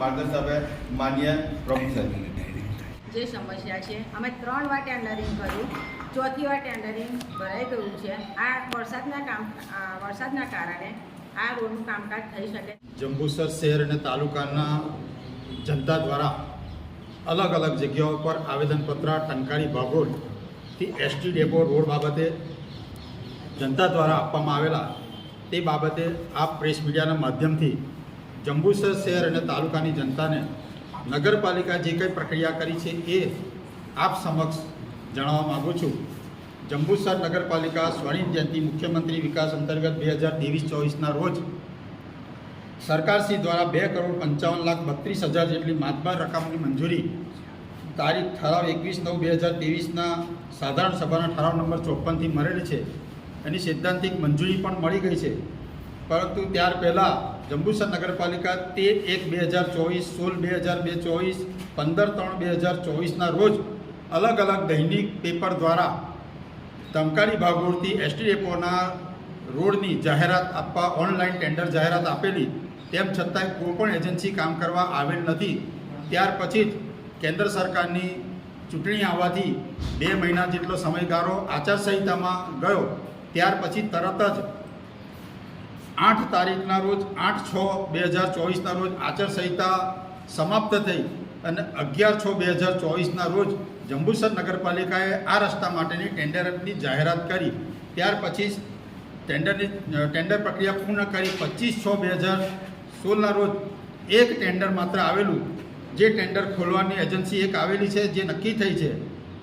માર્ગદર્શન આપે માન્ય પ્રમુખ સાહેબ. જે સમસ્યા છે અમે ત્રણ વાર ટેન્ડરિંગ કર્યું. ચોથી વાર ટેન્ડરિંગ ભરાઈ ગયું છે. આ વરસાદના કામ વરસાદના કારણે આ રોડનું કામકાજ થઈ શકે. જંબુસર શહેર અને તાલુકાના જનતા દ્વારા અલગ અલગ જગ્યાઓ પર આવેદનપત્ર ટંકારી ભાગોળથી એસટી ડેપો રોડ બાબતે જનતા દ્વારા આપવામાં આવેલા તે બાબતે આ પ્રેસ મીડિયાના માધ્યમથી જંબુસર શહેર અને તાલુકાની જનતાને નગરપાલિકા જે કંઈ પ્રક્રિયા કરી છે એ આપ સમક્ષ જણાવવા માગું છું. જંબુસર નગરપાલિકા સ્વર્ણિમ જયંતિ મુખ્યમંત્રી વિકાસ અંતર્ગત બે હજાર ત્રેવીસ ચોવીસના રોજ સરકારશ્રી દ્વારા બે કરોડ પંચાવન લાખ બત્રીસ હજાર જેટલી માતબાર રકમની મંજૂરી તારીખ ઠરાવ એકવીસ નવ બે હજાર ત્રેવીસના સાધારણ સભાના ઠરાવ નંબર ચોપનથી મળેલી છે. એની સૈદ્ધાંતિક મંજૂરી પણ મળી ગઈ છે. પરંતુ ત્યાર પહેલાં જંબુસર નગરપાલિકા તેર એક બે હજાર ચોવીસ, સોળ બે હજાર બે ચોવીસ, પંદર ત્રણ બે હજાર ચોવીસના રોજ અલગ અલગ દૈનિક પેપર દ્વારા ધમકારી ભાગોળથી એસટી ડેપોના રોડની જાહેરાત આપવા, ઓનલાઈન ટેન્ડર જાહેરાત આપેલી, તેમ છતાંય કોઈપણ એજન્સી કામ કરવા આવેલ નથી. ત્યાર પછી જ કેન્દ્ર સરકારની ચૂંટણી આવવાથી બે મહિના જેટલો સમયગાળો આચારસંહિતામાં ગયો. ત્યાર પછી તરત જ આઠ તારીખના રોજ આઠ છ બે હજાર ચોવીસના રોજ આચારસંહિતા સમાપ્ત થઈ અને અગિયાર છ બે હજાર ચોવીસના રોજ જંબુસર નગરપાલિકાએ આ રસ્તા માટેની ટેન્ડરની જાહેરાત કરી. ત્યાર પછી ટેન્ડરની ટેન્ડર પ્રક્રિયા પૂર્ણ કરી. પચીસ છ બે હજાર સોળના રોજ એક ટેન્ડર માત્ર આવેલું. જે ટેન્ડર ખોલવાની એજન્સી એક આવેલી છે, જે નક્કી થઈ છે.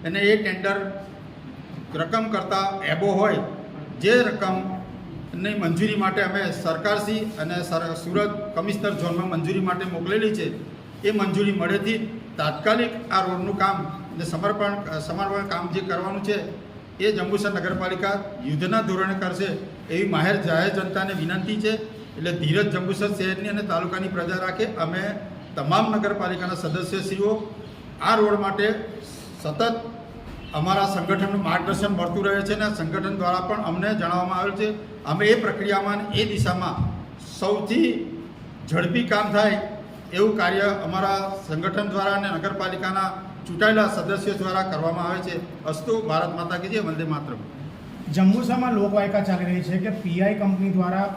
અને એ ટેન્ડર રકમ કરતાં એબો હોય. જે રકમની મંજૂરી માટે અમે સરકારશ્રી અને સુરત કમિશનર ઝોનમાં મંજૂરી માટે મોકલેલી છે. એ મંજૂરી મળેથી તાત્કાલિક આ રોડનું કામ અને સમર્પણ સમર્પણ કામ જે કરવાનું છે, એ જંબુસર નગરપાલિકા યુદ્ધના ધોરણે કરશે એવી માહેર જાહેર જનતાને વિનંતી છે. એટલે ધીરજ જંબુસર શહેરની અને તાલુકાની પ્રજા રાખે. અમે તમામ નગરપાલિકાના સદસ્યશ્રીઓ આ રોડ માટે સતત અમારા સંગઠનનું માર્ગદર્શન મળતું રહે છે અને સંગઠન દ્વારા પણ અમને જણાવવામાં આવેલ છે અમે એ પ્રક્રિયામાં એ દિશામાં સૌથી ઝડપી કામ થાય એવું કાર્ય અમારા સંગઠન દ્વારા અને નગરપાલિકાના ચૂંટાયેલા સદસ્યો દ્વારા કરવામાં આવે છે. અસ્તુ ભારત માતા કી જય વંદે માતરમ. જંબુસામાં લોકવાયકા ચાલી રહી છે કે પીઆઈ કંપની દ્વારા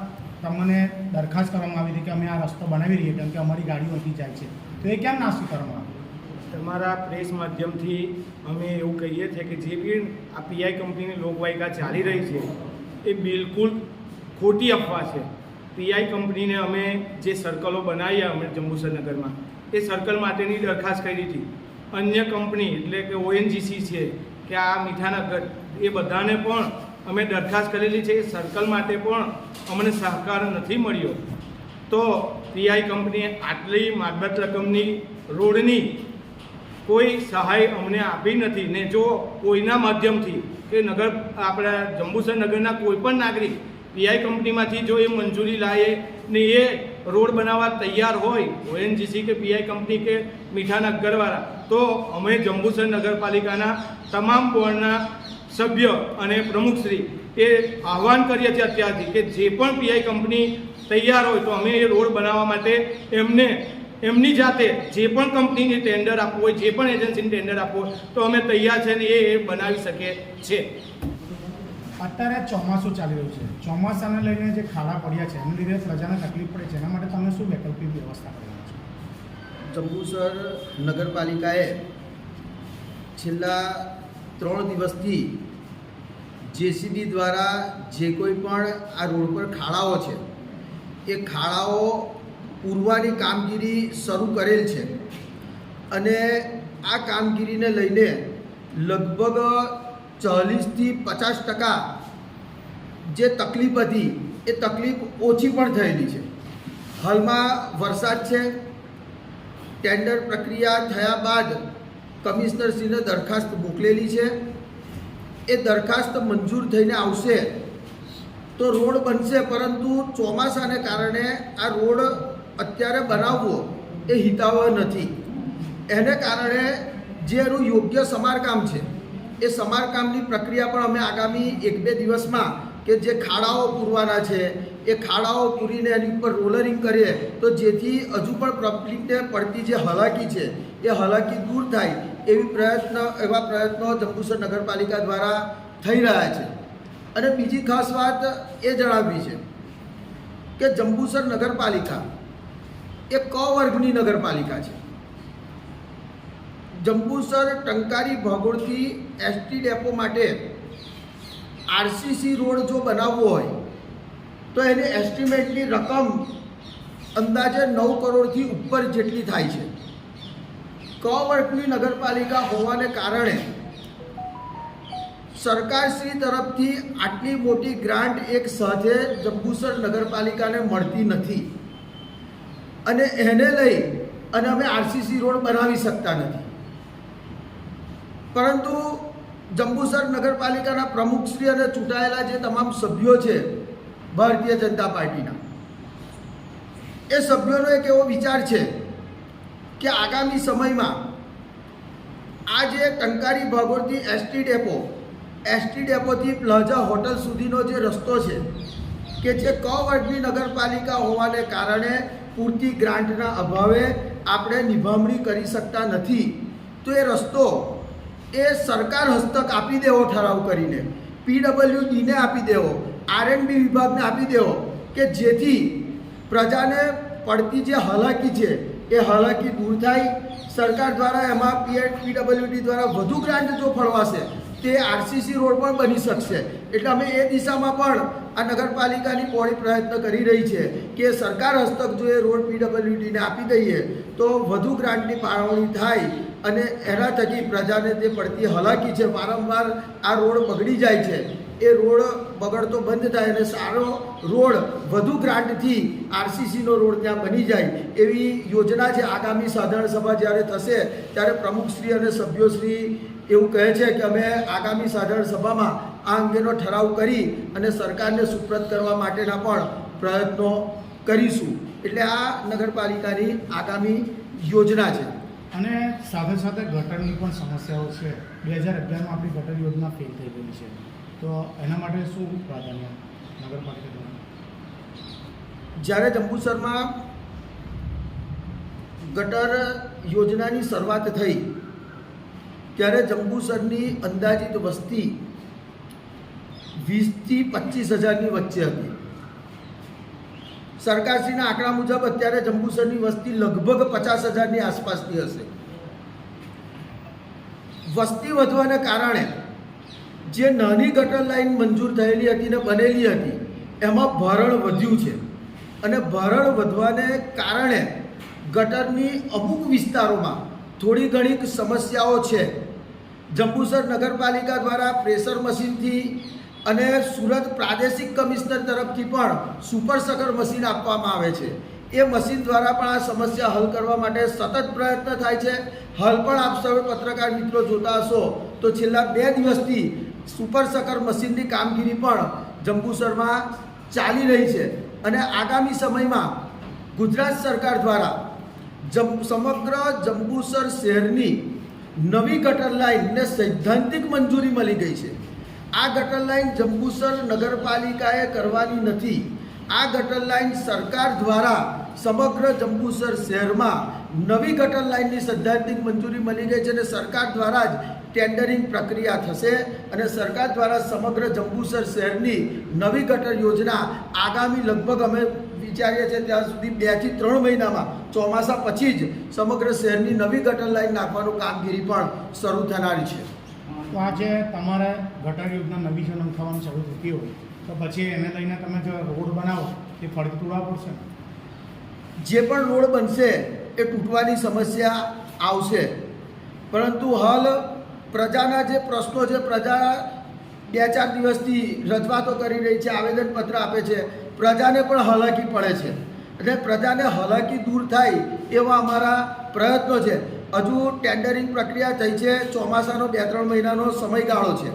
તમને દરખાસ્ત કરવામાં આવી હતી કે અમે આ રસ્તો બનાવી રહીએ કેમ કે અમારી ગાડીઓ અહીંથી જાય છે. તો એ કેમ નાસ્તી કરવામાં આવ્યું તમારા પ્રેસ માધ્યમથી અમે એવું કહીએ છીએ કે જે બી આ પીઆઈ કંપનીની લોકવાયકા ચાલી રહી છે એ બિલકુલ ખોટી અફવા છે. પીઆઈ કંપનીને અમે જે સર્કલો બનાવ્યા અમે જંબુસર નગરમાં એ સર્કલ માટેની દરખાસ્ત કરી હતી. અન્ય કંપની એટલે કે ઓએનજીસી છે, કે આ મીઠાનગર, એ બધાને પણ અમે દરખાસ્ત કરેલી છે. એ સર્કલ માટે પણ અમને સહકાર નથી મળ્યો. તો પીઆઈ કંપનીએ આટલી માતબત રકમની રોડની કોઈ સહાય અમને આપી નથી ને જો કોઈના માધ્યમથી કે નગર આપણા જંબુસર નગરના કોઈ પણ નાગરિક પીઆઈ કંપનીમાંથી જો એ મંજૂરી લાવે ને એ રોડ બનાવવા તૈયાર હોય, ઓએનજીસી કે પીઆઈ કંપની કે મીઠાના ઘરવાળા, તો અમે જંબુસર નગરપાલિકાના તમામ બોર્ડના સભ્ય અને પ્રમુખશ્રી એ આહવાન કરીએ છીએ અત્યારથી કે જે પણ પીઆઈ કંપની તૈયાર હોય તો અમે એ રોડ બનાવવા માટે એમને એમની જાતે જે પણ કંપનીની ટેન્ડર આપવું હોય જે પણ એજન્સીને ટેન્ડર આપવું હોય તો અમે તૈયાર છે ને એ એ બનાવી શકીએ છે. અત્યારે ચોમાસું ચાલી રહ્યું છે. ચોમાસાને લઈને જે ખાડા પડ્યા છે એના લીધે પ્રજાને તકલીફ પડે છે. એના માટે તમે શું વૈકલ્પિક વ્યવસ્થા કરવાના છો? જંબુસર નગરપાલિકાએ છેલ્લા ત્રણ દિવસથી જેસીબી દ્વારા જે કોઈ પણ આ રોડ પર ખાડાઓ છે એ ખાડાઓ પૂરવાની કામગીરી શરૂ કરેલ છે. અને આ કામગીરીને લઈને લગભગ ચાલીસથી પચાસ ટકા જે તકલીફ હતી, એ તકલીફ ઓછી પણ થયેલી છે. હાલમાં વરસાદ છે. ટેન્ડર પ્રક્રિયા થયા બાદ કમિશનરશ્રીને દરખાસ્ત મોકલેલી છે. એ દરખાસ્ત મંજૂર થઈને આવશે તો રોડ બનશે, પરંતુ ચોમાસાને કારણે આ રોડ અત્યારે બનાવવો એ હિતાવહ નથી. એને કારણે જે એનું યોગ્ય સમારકામ છે, એ સમારકામની પ્રક્રિયા પણ અમે આગામી એક બે દિવસમાં કે જે ખાડાઓ પૂરવાના છે, એ ખાડાઓ પૂરીને એની ઉપર રોલરિંગ કરીએ, તો જેથી હજુ પણ પબ્લિકને પડતી જે હલાકી છે, એ હલાકી દૂર થાય એવી પ્રયત્ન, એવા પ્રયત્નો જંબુસર નગરપાલિકા દ્વારા થઈ રહ્યા છે. અને બીજી ખાસ વાત એ જણાવવી છે કે જંબુસર નગરપાલિકા એ ક વર્ગની નગરપાલિકા છે. જંબુસર, ટંકારી ભાગોળથી એસટી ડેપો માટે આરસીસી રોડ જો બનાવવો હોય, તો એની એસ્ટિમેટની રકમ અંદાજે નવ કરોડથી ઉપર જેટલી થાય છે. ક વર્ગની નગરપાલિકા હોવાને કારણે સરકારશ્રી તરફથી આટલી મોટી ગ્રાન્ટ એક સાથે જંબુસર નગરપાલિકાને મળતી નથી. અને એને લઈ અને અમે આરસીસી રોડ બનાવી શકતા નથી. પરંતુ જંબુસર નગરપાલિકાના પ્રમુખશ્રી અને ચૂંટાયેલા જે તમામ સભ્યો છે, ભારતીય જનતા પાર્ટીના, એ સભ્યોનો એક એવો વિચાર છે કે આગામી સમયમાં આ જે ટંકારી ભાગોળથી એસટી ડેપો, એસટી ડેપોથી પ્લાઝા હોટલ સુધીનો જે રસ્તો છે, કે જે ક વર્ગની નગરપાલિકા હોવાને કારણે પૂરતી ગ્રાન્ટના અભાવે આપણે નિભામણી કરી શકતા નથી. તો એ રસ્તો એ સરકાર હસ્તક આપી દેવો ઠરાવ કરીને. પીડબ્લ્યુડીને આપી દેવો, આરએનબી વિભાગને આપી દેવો કે જેથી પ્રજાને પડતી જે હાલાકી છે, એ હાલાકી દૂર થાય. સરકાર દ્વારા એમાં પીડબ્લ્યુડી દ્વારા વધુ ગ્રાન્ટ જો ફળવાશે, તે આરસીસી રોડ પણ બની શકશે. એટલે અમે એ દિશામાં પણ આ નગરપાલિકાની પોળી પ્રયત્ન કરી રહી છે કે સરકાર હસ્તક જો એ રોડ પીડબ્લ્યુડીને આપી દઈએ તો વધુ ગ્રાન્ટની ફાળવણી થાય અને એના થકી પ્રજાને તે પડતી હલાકી છે. વારંવાર આ રોડ બગડી જાય છે. એ રોડ બગડતો બંધ થાય અને સારો રોડ વધુ ગ્રાન્ટથી આરસીસીનો રોડ ત્યાં બની જાય એવી યોજના છે. આગામી સાધારણ સભા જ્યારે થશે ત્યારે પ્રમુખશ્રી અને સભ્યોશ્રી એવું કહે છે કે અમે આગામી સાધારણ સભામાં આ અંગેનો ઠરાવ કરી અને સરકારને સુપ્રત કરવા માટેના પણ પ્રયત્નો કરીશું. એટલે આ નગરપાલિકાની આગામી યોજના છે. અને સાથે સાથે ગટરની પણ સમસ્યાઓ છે. બે હજાર અગિયારમાં આપણી ગટર યોજના ફેલ થઈ ગઈ છે. તો એના માટે શું પ્રાધાન્ય નગરપાલિકા જ્યારે જંબુસરમાં ગટર યોજનાની શરૂઆત થઈ ત્યારે જંબુસરની અંદાજિત વસ્તી વીસથી પચીસ હજારની વચ્ચે હતી. સરકારશ્રીના આંકડા મુજબ અત્યારે જંબુસરની વસ્તી લગભગ પચાસ હજારની આસપાસની હશે. વસ્તી વધવાને કારણે જે નાની ગટર લાઈન મંજૂર થયેલી હતી ને બનેલી હતી, એમાં ભરણ વધ્યું છે. અને ભરણ વધવાને કારણે ગટરની અમુક વિસ્તારોમાં થોડી ઘણી સમસ્યાઓ છે. જંબુસર નગરપાલિકા દ્વારા પ્રેશર મશીનથી અને સુરત પ્રાદેશિક કમિશનર તરફથી પણ સુપર સકર મશીન આપવામાં આવે છે. એ મશીન દ્વારા પણ આ સમસ્યા હલ કરવા માટે સતત પ્રયત્ન થાય છે. હલ પણ આપ સૌ પત્રકાર મિત્રો જોતા હશો તો છેલ્લા બે દિવસથી સુપર સકર મશીનની કામગીરી પણ જંબુસરમાં ચાલી રહી છે અને આગામી સમયમાં ગુજરાત સરકાર દ્વારા જમ, સમગ્ર જંબુસર શહેરની નવી ગટર લાઈનને સૈદ્ધાંતિક મંજૂરી મળી ગઈ છે. આ ગટર લાઈન જંબુસર નગરપાલિકાએ કરવાની નથી. આ ગટર લાઈન સરકાર દ્વારા સમગ્ર જંબુસર શહેરમાં નવી ગટર લાઈનની સૈદ્ધાંતિક મંજૂરી મળી ગઈ છે અને સરકાર દ્વારા જ ટેન્ડરિંગ પ્રક્રિયા થશે અને સરકાર દ્વારા સમગ્ર જંબુસર શહેરની નવી ગટર યોજના આગામી લગભગ અમે વિચારીએ છીએ ત્યાં સુધી બેથી ત્રણ મહિનામાં, ચોમાસા પછી જ સમગ્ર શહેરની નવી ગટર લાઈન નાખવાનું કામગીરી પણ શરૂ થનારી છે. તો આજે તમારે ગટર યોજના નવી જો નંખાવાની શરૂ થતી હોય, તો પછી એને લઈને તમે જો રોડ બનાવો, એ ફરીથી તોડવા પડશે જે પણ રોડ બનશે, એ તૂટવાની સમસ્યા આવશે. પરંતુ હાલ પ્રજાના જે પ્રશ્નો છે, પ્રજા બે ચાર દિવસથી રજૂઆતો કરી રહી છે, આવેદનપત્ર આપે છે, પ્રજાને પણ હાલાકી પડે છે. અને પ્રજાને હાલાકી દૂર થાય એવા અમારા પ્રયત્નો છે. હજુ ટેન્ડરિંગ પ્રક્રિયા થઈ છે. ચોમાસાનો બે ત્રણ મહિનાનો સમયગાળો છે.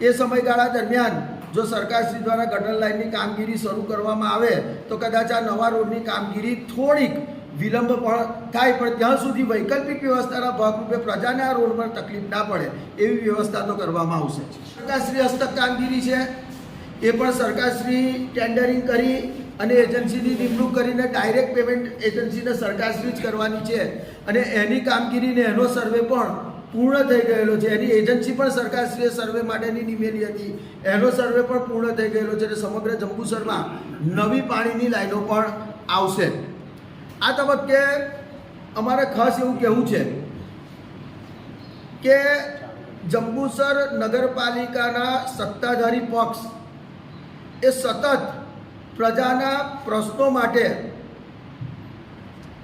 એ સમયગાળા દરમિયાન જો સરકારશ્રી દ્વારા ગટર લાઇનની કામગીરી શરૂ કરવામાં આવે, તો કદાચ આ નવા રોડની કામગીરી થોડીક વિલંબ પણ થાય, પણ ત્યાં સુધી વૈકલ્પિક વ્યવસ્થાના ભાગરૂપે પ્રજાને આ રોડ પર તકલીફ ના પડે એવી વ્યવસ્થા તો કરવામાં આવશે સરકારશ્રી હસ્તક કામગીરી છે. એ પણ સરકારશ્રી ટેન્ડરિંગ કરી અને એજન્સીની નિમણૂક કરીને ડાયરેક્ટ પેમેન્ટ એજન્સીને સરકારશ્રી જ કરવાની છે. અને એની કામગીરીને એનો સર્વે પણ પૂર્ણ થઈ ગયેલો છે. એની એજન્સી પણ સરકારશ્રીએ સર્વે માટેની નિમેલી હતી. એનો સર્વે પણ પૂર્ણ થઈ ગયેલો છે અને સમગ્ર જંબુસરમાં નવી પાણીની લાઈનો પણ આવશે. આ તબક્કે અમારે ખાસ એવું કહેવું છે કે જંબુસર નગરપાલિકાના સત્તાધારી પક્ષ એ સતત પ્રજાના પ્રશ્નો માટે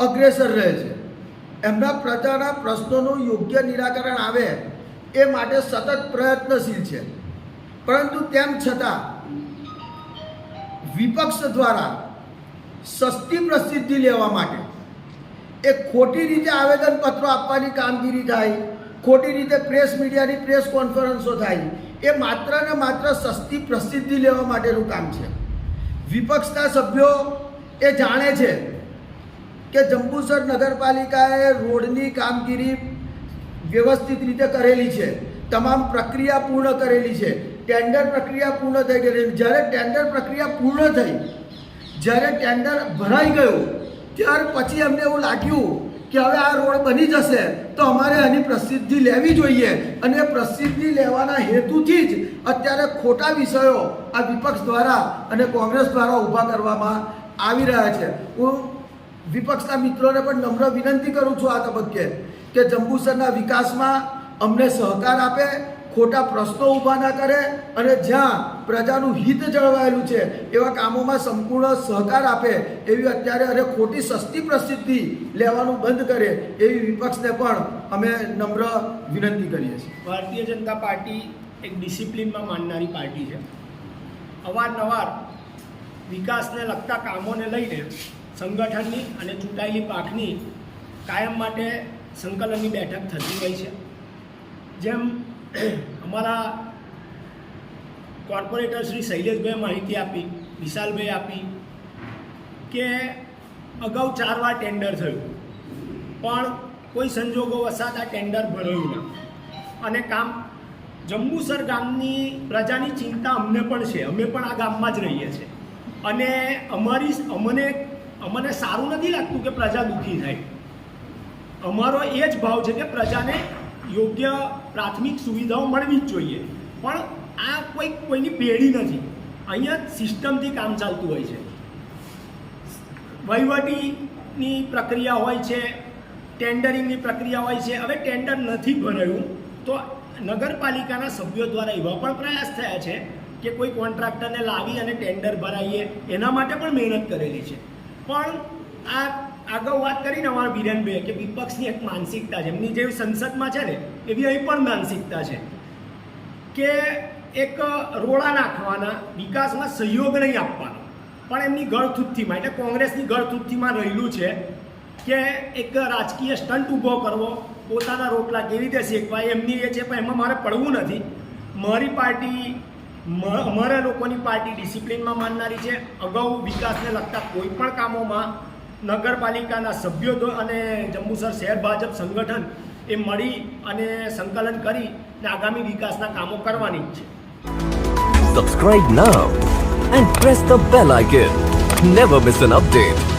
અગ્રેસર રહે છે. એમના પ્રજાના પ્રશ્નોનું યોગ્ય નિરાકરણ આવે એ માટે સતત પ્રયત્નશીલ છે. પરંતુ તેમ છતાં વિપક્ષ દ્વારા સસ્તી પ્રસિદ્ધિ લેવા માટે એ ખોટી રીતે આવેદનપત્રો આપવાની કામગીરી થાય, ખોટી રીતે પ્રેસ મીડિયાની પ્રેસ કોન્ફરન્સો થાય, એ માત્ર ને માત્ર સસ્તી પ્રસિદ્ધિ લેવા માટેનું કામ છે. વિપક્ષના સભ્યો એ જાણે છે કે જંબુસર નગરપાલિકાએ રોડની કામગીરી વ્યવસ્થિત રીતે કરેલી છે. તમામ પ્રક્રિયા પૂર્ણ કરેલી છે. ટેન્ડર પ્રક્રિયા પૂર્ણ થઈ ગયેલી જ્યારે ટેન્ડર પ્રક્રિયા પૂર્ણ થઈ, જ્યારે ટેન્ડર ભરાઈ ગયું, ત્યાર પછી અમને એવું લાગ્યું કે હવે આ રોડ બની જશે, તો અમારે આની પ્રસિદ્ધિ લેવી જોઈએ. અને પ્રસિદ્ધિ લેવાના હેતુથી જ અત્યારે ખોટા વિષયો આ વિપક્ષ દ્વારા અને કોંગ્રેસ દ્વારા ઊભા કરવામાં આવી રહ્યા છે. હું વિપક્ષના મિત્રોને પણ નમ્ર વિનંતી કરું છું આ તબક્કે કે જંબુસરના વિકાસમાં અમને સહકાર આપે ખોટા પ્રશ્નો ઊભા ના કરે અને જ્યાં પ્રજાનું હિત જળવાયેલું છે, એવા કામોમાં સંપૂર્ણ સહકાર આપે એવી અત્યારે અને ખોટી સસ્તી પ્રસિદ્ધિ લેવાનું બંધ કરે એવી વિપક્ષને પણ અમે નમ્ર વિનંતી કરીએ છીએ. ભારતીય જનતા પાર્ટી એક ડિસિપ્લિનમાં માનનારી પાર્ટી છે. અવારનવાર વિકાસને લગતા કામોને લઈને સંગઠનની અને ચૂંટાયેલી પાંખની કાયમ માટે સંકલનની બેઠક થતી હોય છે. જેમ અમારા કોર્પોરેટર શ્રી શૈલેષભાઈ માહિતી આપી વિશાલભાઈ આપી કે અગાઉ ચાર વાર ટેન્ડર થયું. પણ કોઈ સંજોગો વસાત આ ટેન્ડર ભરાયું ના. અને કામ જંબુસર ગામની પ્રજાની ચિંતા અમને પણ છે. અમે પણ આ ગામમાં જ રહીએ છીએ. અને અમારી અમને અમને સારું નથી લાગતું કે પ્રજા દુઃખી થાય. અમારો એ જ ભાવ છે કે પ્રજાને યોગ્ય પ્રાથમિક સુવિધાઓ મળવી જ જોઈએ. પણ આ કોઈ કોઈની પેઢી નથી. અહીંયા સિસ્ટમથી કામ ચાલતું હોય છે. વહીવટીની પ્રક્રિયા હોય છે, ટેન્ડરિંગની પ્રક્રિયા હોય છે. હવે ટેન્ડર નથી ભરાયું, તો નગરપાલિકાના સભ્યો દ્વારા એવા પણ પ્રયાસ થયા છે કે કોઈ કોન્ટ્રાક્ટરને લાવી અને ટેન્ડર ભરાઈએ. એના માટે પણ મહેનત કરેલી છે. પણ આ આગળ વાત કરીને અમારા વિરેનભાઈ કે વિપક્ષની એક માનસિકતા છે. એમની જેવી સંસદમાં છે ને, એવી અહીં પણ માનસિકતા છે કે એક રોડા નાખવાના, વિકાસમાં સહયોગ નહીં આપવાનો. પણ એમની ગળથુથ્થીમાં, એટલે કોંગ્રેસની ગળથુથ્થીમાં રહેલું છે કે એક રાજકીય સ્ટન્ટ ઊભો કરવો, પોતાના રોટલા કેવી રીતે શેકવા એમની એ છે, પણ એમાં મારે પડવું નથી. મારી પાર્ટી અમારા લોકોની પાર્ટી ડિસિપ્લિનમાં માનનારી છે. અગાઉ વિકાસને લગતા કોઈ પણ કામોમાં નગરપાલિકાના સભ્યો અને જંબુસર શહેર ભાજપ સંગઠન એ મળી અને સંકલન કરી આગામી વિકાસના કામો કરવાની છે subscribe now and press the bell icon never miss an update.